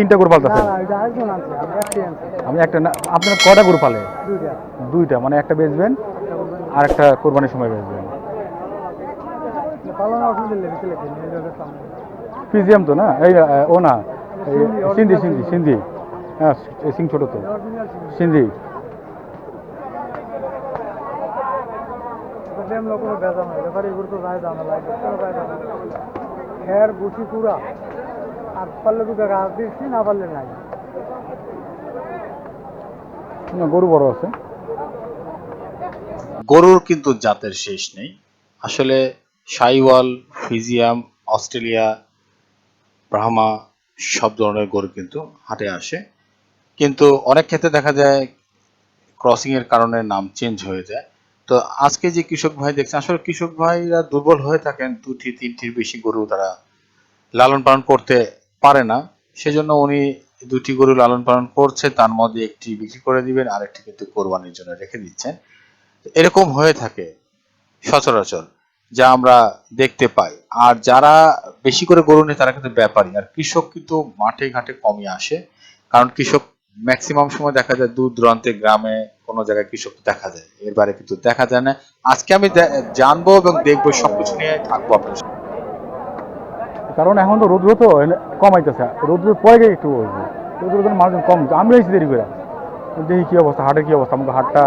তিনটা গরু না পালতেছেন আমি একটা না আপনার কটা গরু পালে? দুইটা। মানে একটা বেচবেন আর একটা কোরবানির সময় বেচবেন। পিজিএম তো না? এই ও না সিন্ধি সিন্ধি সিন্ধি। হ্যাঁ এই সিং ছোট তো। সিন্ধি। লোক কোনো বেজা ব্যাপারে এগুলো তো রায় দাম লাগে খের বুসি পুরা আর পারলে দুটো গাছ দিচ্ছি না পারলে নাই। না, গরু বড় আছে। গরুর কিন্তু জাতের শেষ নেই। আসলে সাইওয়াল ফিজিয়াম অস্ট্রেলিয়া ব্রাহ্মা সব ধরনের গরু কিন্তু হাটে আসে। কিন্তু অনেক ক্ষেত্রে দেখা যায় ক্রসিং এর কারণে নাম চেঞ্জ হয়ে যায়। তো আজকে যে কৃষক ভাই দেখছেন আসলে কৃষক ভাইরা দুর্বল হয়ে থাকেন দুটি তিনটির বেশি গরু তারা লালন পালন করতে পারে না। সেজন্য উনি দুটি গরু লালন পালন করছে, তার মধ্যে একটি বিক্রি করে দিবেন, আরেকটি কিন্তু কোরবানির জন্য রেখে দিচ্ছেন। এরকম হয়ে থাকে সচরাচর, যা আমরা দেখতে পাই। আর যারা বেশি করে গরু নেয়, তারা কিন্তু ব্যাপারী। আর কৃষক কিন্তু মাঠে ঘাটে কমই আসে, কারণ কৃষক ম্যাক্সিমাম সময় দেখা যায় দূর দূরান্তে, গ্রামে কোনো জায়গায় কৃষক দেখা যায়। এর বাইরে কিন্তু দেখা যায় না। আজকে আমি জানব এবং দেখব, সবকিছু নিয়ে থাকব আপনার। কারণ এখন তো রৌদ্র তো কমাইতেছে। রৌদ্র পরে গিয়ে একটু বসবো রৌদ্র তো মানুষজন কম আমি এসেছি দেরি করে দেখি কি অবস্থা হাটের কি অবস্থা? আমাকে হাটটা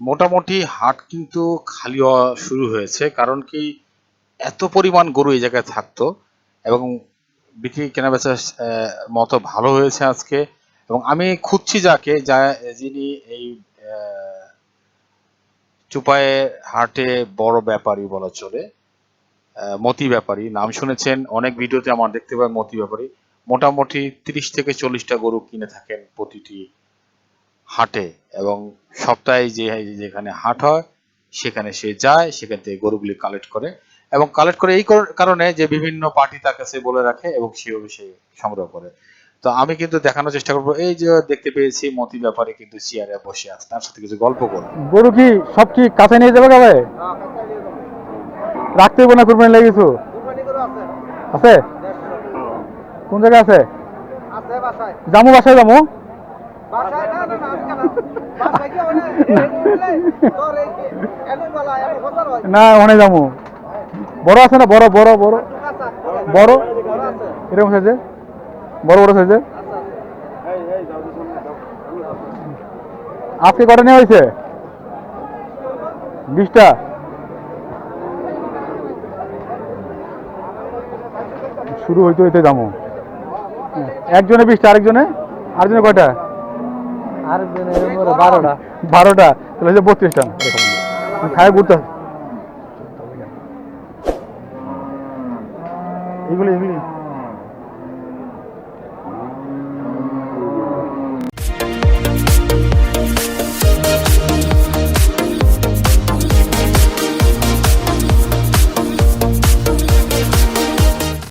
মোটামুটি হাট কিন্তু খালি হওয়া শুরু হয়েছে কারণ কি এত পরিমাণ গরু এই জায়গায় থাকতো এবং বিক্রি কেনাবেচার আহ, মতো ভালো হয়েছে আজকে। এবং আমি খুঁজছি যাকে যা যিনি এই চুপায়ে হাটে বড় ব্যাপারী বলা চলে। মতি ব্যাপারী নাম শুনেছেন, অনেক ভিডিওতে আমার দেখতে পাই মতি ব্যাপারী মোটামুটি তিরিশ থেকে চল্লিশটা গরু কিনে থাকেন প্রতিটি হাটে এবং সপ্তাহে যে যেখানে হাট হয়, সেখানে সে যায়, সেখান থেকে গরুগুলি কালেক্ট করে এবং কালেক্ট করে এই কারণে যে বিভিন্ন পার্টি তার কাছে বলে রাখে এবং সেভাবে সে সংগ্রহ করে। তো আমি কিন্তু দেখানোর চেষ্টা করব। এই যে দেখতে পেয়েছি মতি ব্যাপারে কিন্তু চেয়ারে বসে আছে, তার সাথে কিছু গল্প করব। গরু কি সব কি কাছে নিয়ে যাবে কবে রাখতে হবে না আছে? কোন জায়গায় আছে? আছে জামু বাসায় জামু? না অনেক জামু। বড় আছে না? বড় বড় বড় বড়। এরকম সাইজে বড় বড় সাইজে আজকে কটা নেওয়া হয়েছে? বিশটা? শুরু হইতে হইতে যাব। একজনে বিশটা আরেকজনে? আরেকজনে কয়টা? বারোটা। বারোটা। তাহলে হচ্ছে বত্রিশটা। খায় ঘুরতে এগুলি এগুলি